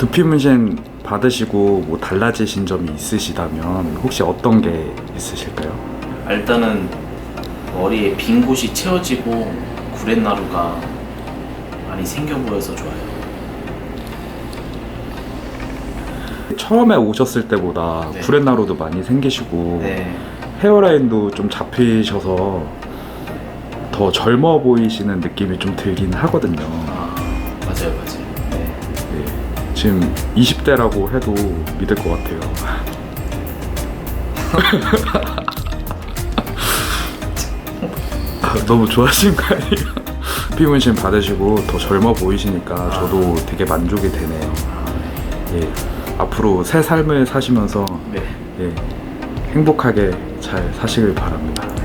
두피 문신 받으시고 뭐 달라지신 점이 있으시다면 혹시 어떤 게 있으실까요? 일단은 머리에 빈 곳이 채워지고 구렛나루가 많이 생겨 보여서 좋아요. 처음에 오셨을 때보다 네. 구렛나루도 많이 생기시고 네. 헤어라인도 좀 잡히셔서 더 젊어 보이시는 느낌이 좀 들긴 하거든요. 아 맞아요, 맞아요. 네. 예. 지금 20대라고 해도 믿을 것 같아요. 아, 너무 좋아하시는 거 아니에요? 피문신 받으시고 더 젊어 보이시니까 저도 되게 만족이 되네요. 예. 앞으로 새 삶을 사시면서 네. 예. 행복하게 잘 사시길 바랍니다.